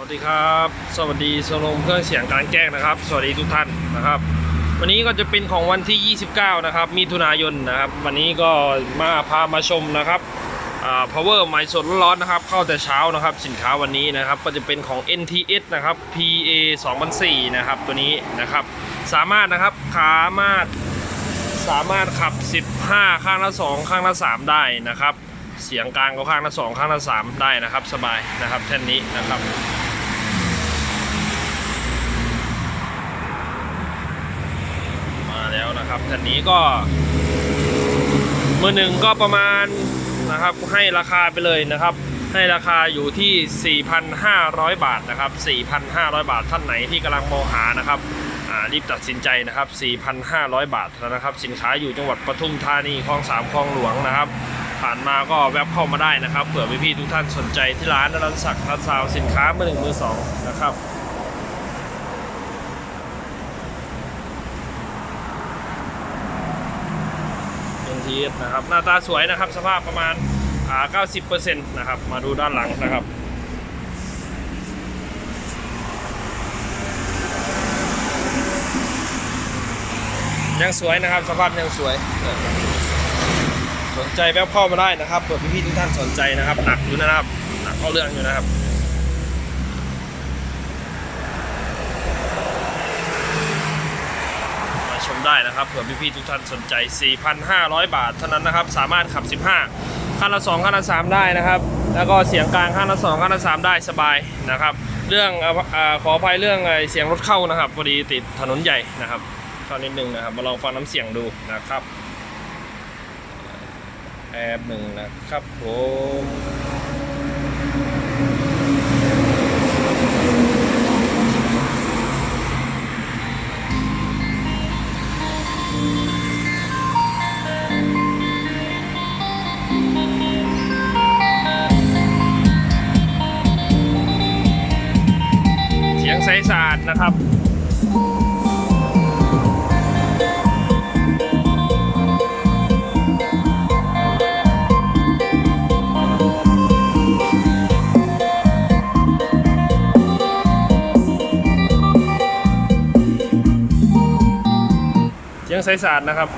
วัสดีครับ สวัสดีสลงเครื่องเสียงกลางแจ้งนะครับ สวัสดีทุกท่านนะครับ วันนี้ก็จะเป็นของวันที่ 29 นะครับ มิถุนายนนะครับ วันนี้ก็มาพามาชมนะครับอ่า power ใหม่สดร้อนนะครับ เข้าแต่เช้านะครับ สินค้าวันนี้นะครับ ก็จะเป็นของ NTS นะครับ PA 2004นะครับ ตัวนี้นะครับ สามารถนะครับขามาดสามารถขับ 15 ข้างละ 2 ข้างละ 3 ได้นะครับเสียงกลางก็ข้างละ2ข้างละ3ได้นะครับ สบายนะครับแท่นนี้นะครับ มาแล้ว นะครับแผ่นนี้ก็มือหนึ่งก็ประมาณนะครับให้ราคาไปเลยนะครับ ให้ราคาอยู่ที่ 4,500 บาทนะครับ 4,500 บาทท่านไหนที่กำลังมองหานะครับรีบตัดสินใจนะครับ 4,500 บาทนะครับ สินค้าอยู่จังหวัดปทุมธานีคลองสามคลองหลวงนะครับ ผ่านมาก็แวบเข้ามาได้นะครับ เผื่อพี่ๆทุกท่านสนใจที่ร้านนรันศักดิ์ทัศซาวสินค้ามือหนึ่งมือสองนะครับ NTS นะครับหน้าตาสวยนะครับ สภาพประมาณอ่า90%นะครับ มาดูด้านหลังนะครับยังสวยนะครับสภาพยังสวย สนใจแวบเข้ามาได้นะครับเผื่อพี่ๆทุกท่านสนใจนะครับ หนักอยู่นะครับ หนักเข้าเรื่องอยู่นะครับ มา ชมได้นะครับเผื่อพี่ๆทุกท่านสนใจ 4,500 บาทเท่านั้นนะครับ สามารถขับ 15คันละ2คันละ3ได้นะครับ แล้วก็เสียงกลางคันละ2คันละ3ได้สบายนะครับ เรื่องอขออภัยเรื่องไอเสียงรถเข้านะครับพอดีติดถนนใหญ่นะครับเข้านิดนึงนะครับ มาลองฟังน้ำเสียงดูนะครับแอบหนึ่งนะครับผม เสียงใสสะอาดนะครับเสียงใสสะอาดนะครับ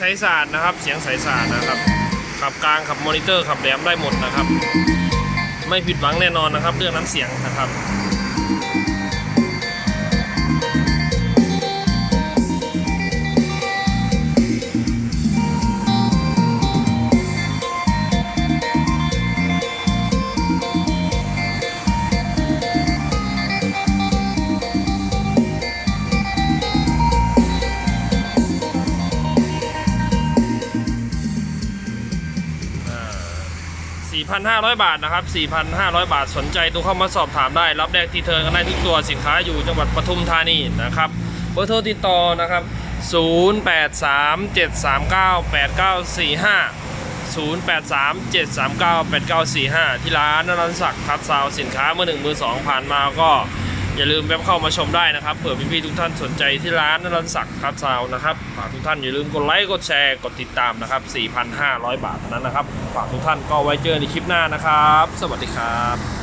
สายสานนะครับ เสียงสสะอานนะครับ ขับกลางขับมอนิเตอร์ขับแหลมได้หมดนะครับ ไม่ผิดหวังแน่นอนนะครับ เรื่องน้ำเสียงนะครับ 4,500 บาทนะครับ 4,500 บาทสนใจตัวเข้ามาสอบถามได้ รับแรกที่เธอกันได้ทุกตัวสินค้าอยู่จังหวัดปทุมธานีนะครับเบอร์โทรติดต่อนะครับ 0837398945 0837398945 ที่ร้านนรันศักดิ์ทัดซาวสินค้ามือหนึ่งมือสองผ่านมาก็ อย่าลืมแวะเข้ามาชมได้นะครับเผื่อพี่ๆทุกท่านสนใจที่ร้านนรันศักดิ์คาซาวน์นะครับฝากทุกท่านอย่าลืมกดไลค์กดแชร์กดติดตามนะครับ 4,500 บาทเท่านั้นนะครับ ฝากทุกท่านก็ไว้เจอในคลิปหน้านะครับ สวัสดีครับ